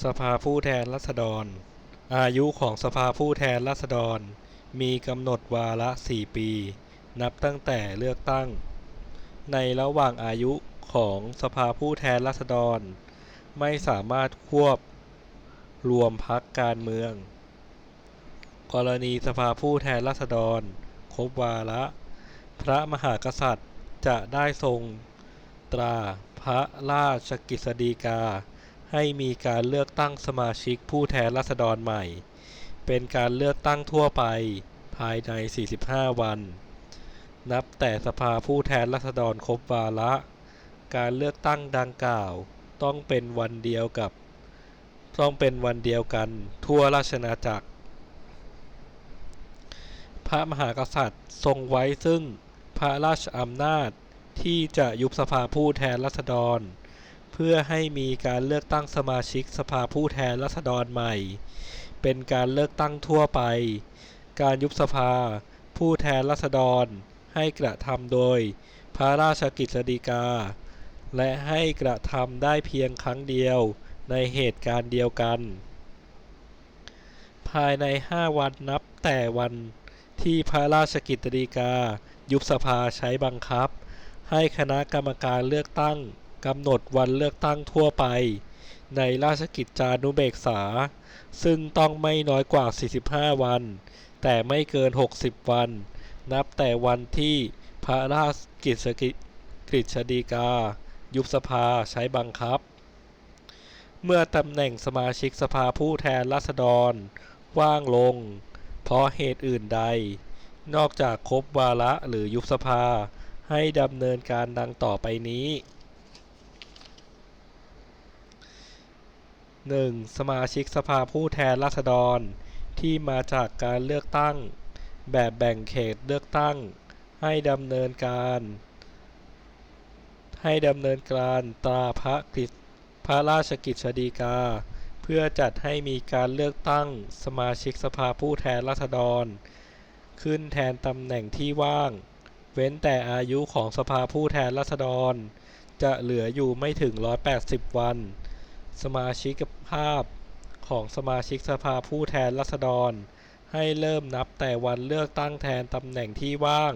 สภาผู้แทนราษฎร อายุของสภาผู้แทนราษฎร มีกำหนดวาระสี่ปี นับตั้งแต่เลือกตั้ง ในระหว่างอายุของสภาผู้แทนราษฎร ไม่สามารถควบรวมพรรคการเมือง กรณีสภาผู้แทนราษฎร ครบวาระ พระมหากษัตริย์จะได้ทรงตราพระราชกฤษฎีกา ให้มีการเลือกตั้งสมาชิกผู้แทนราษฎรใหม่ เป็นการเลือกตั้งทั่วไปภายใน 45 วัน นับแต่สภาผู้แทนราษฎรครบวาระ การเลือกตั้งดังกล่าว ต้องเป็นวันเดียวกับ ต้องเป็นวันเดียวกันทั่วราชอาณาจักร พระมหากษัตริย์ทรงไว้ซึ่งพระราชอำนาจที่จะยุบสภาผู้แทนราษฎร เพื่อให้มีการเลือกตั้งสมาชิกสภาผู้แทนราษฎรใหม่ เป็นการเลือกตั้งทั่วไป การยุบสภา ผู้แทนราษฎร ให้กระทำโดย พระราชกฤษฎีกา และให้กระทำได้เพียงครั้งเดียวในเหตุการณ์เดียวกัน ภายใน 5 วันนับแต่วันที่พระราชกฤษฎีกา ยุบสภาใช้บังคับ ให้คณะกรรมการเลือกตั้ง กำหนดวันเลือกตั้งทั่วไป ในราชกิจจานุเบกษา ซึ่งต้องไม่น้อยกว่า 45 วัน แต่ไม่เกิน 60 วัน นับแต่วันที่พระราชกฤษกฤษฎีกา ยุบสภาใช้บังคับ เมื่อตำแหน่งสมาชิกสภาผู้แทนราษฎร ว่างลง เพราะเหตุอื่นใด นอกจากครบวาระหรือยุบสภาให้ดำเนินการดังต่อไปนี้ 1. สมาชิกสภาผู้แทนราษฎร ที่มาจากการเลือกตั้ง แบบแบ่งเขตเลือกตั้ง ให้ดำเนินการ ให้ดำเนินการตราพระกฤษพระราชกฤษฎีกา เพื่อจัดให้มีการเลือกตั้ง สมาชิกสภาผู้แทนราษฎร ขึ้นแทนตำแหน่งที่ว่าง เว้นแต่อายุของสภาผู้แทนราษฎร จะเหลืออยู่ไม่ถึง 180 วัน สมาชิกภาพของสมาชิกสภาผู้แทนราษฎร ให้เริ่มนับแต่วันเลือกตั้งแทนตำแหน่งที่ว่าง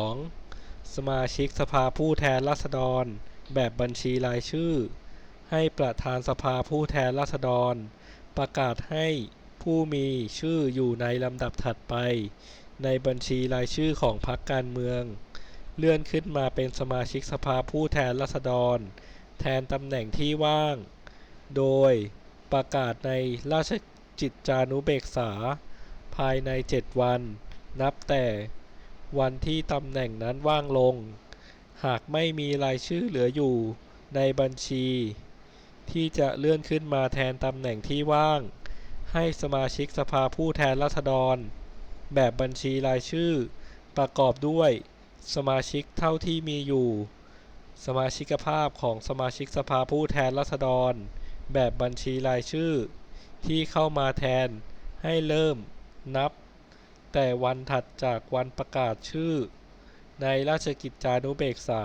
2. สมาชิกสภาผู้แทนราษฎร แบบบัญชีรายชื่อ ให้ประธานสภาผู้แทนราษฎร ประกาศให้ผู้มีชื่ออยู่ในลำดับถัดไป ในบัญชีรายชื่อของพรรคการเมือง เลื่อนขึ้นมาเป็นสมาชิกสภาผู้แทนราษฎร แทนตำแหน่งที่ว่าง โดยประกาศในราชจิตจานุเบกษา ภายใน 7 วัน นับแต่วันที่ตำแหน่งนั้นว่างลง หากไม่มีรายชื่อเหลืออยู่ในบัญชี ที่จะเลื่อนขึ้นมาแทนตำแหน่งที่ว่าง ให้สมาชิกสภาผู้แทนราษฎร แบบบัญชีรายชื่อประกอบด้วยสมาชิกเท่าที่มีอยู่ สมาชิกภาพของสมาชิกสภาผู้แทนราษฎร แบบบัญชีรายชื่อ ที่เข้ามาแทนให้เริ่มนับ แต่วันถัดจากวันประกาศชื่อ ในราชกิจจานุเบกษา